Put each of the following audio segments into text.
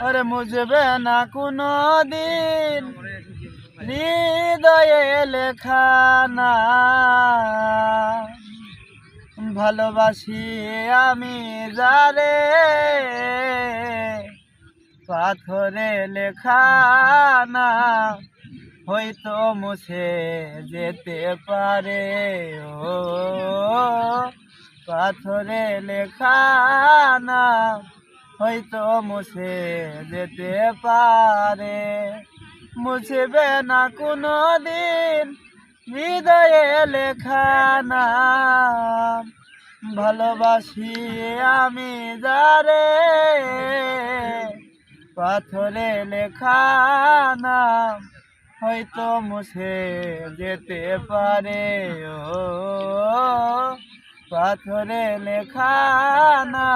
আরে মুজবে না কোনো দিন হৃদয়ে লেখা না। ভালোবাসি আমি যারে। পাথরে লেখা না। হয়তো মুছে যেতে পারে। ও, পাথরে লেখা না। হয়তো মুছে যেতে পারে। মুছবে না কোনো দিন হৃদয়ে লেখা না ভালোবাসি আমি যারে, পাথরে লেখা না হয়তো মুছে যেতে পারে, ও, পাথরে লেখা না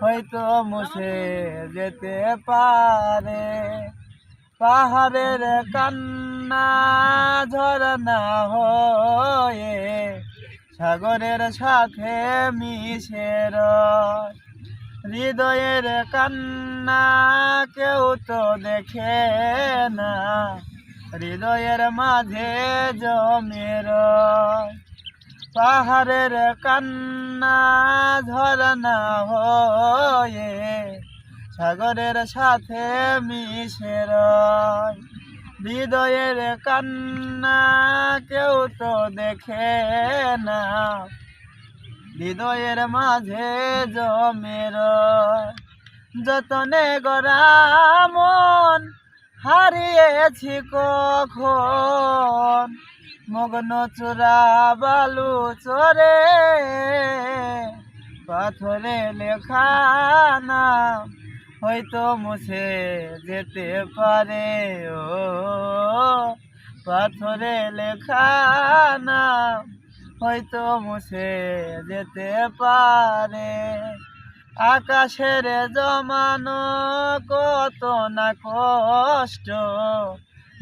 হয়তো মুছে যেতে পারে। পাহাড়ের কান্না ঝরনা হয়ে সাগরের সাথে মিশে হৃদয়ের কান্না কেউ তো দেখে না, হৃদয়ের মাঝে জমে রয়। পাহাড়ের কান্না ঝরনা হয়ে সাগরের সাথে মিশে হৃদয়ের কান্না কেউ তো দেখে না, হৃদয়ের মাঝে জমের যতনে গড়া মন, হারিয়েছি কখন মগ্ন চূড়া বালু চরে, পাথরে লেখা না হয়তো মুছে যেতে পারে। ও, পাথরে লেখা না হয়তো মুছে যেতে পারে। আকাশের জমানো কত না কষ্ট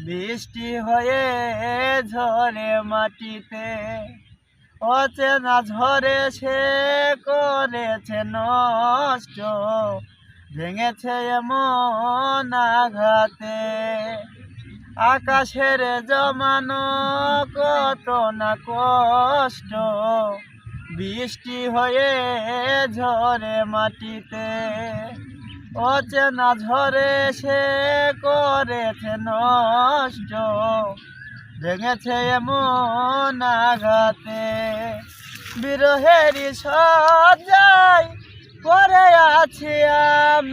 বৃষ্টি হয়ে ঝরে মাটিতে। অচেনা ঝরে সে করেছে নষ্ট, ভেঙেছে এমন আঘাতে। আকাশের জমানো কত না কষ্ট, বৃষ্টি হয়ে ঝরে মাটিতে। অচেনা ঝরে সে করেছে নষ্ট। ভেঙেছে এমন আঘাতে। বিরহেরই সজ্জায় করে আছি আমি।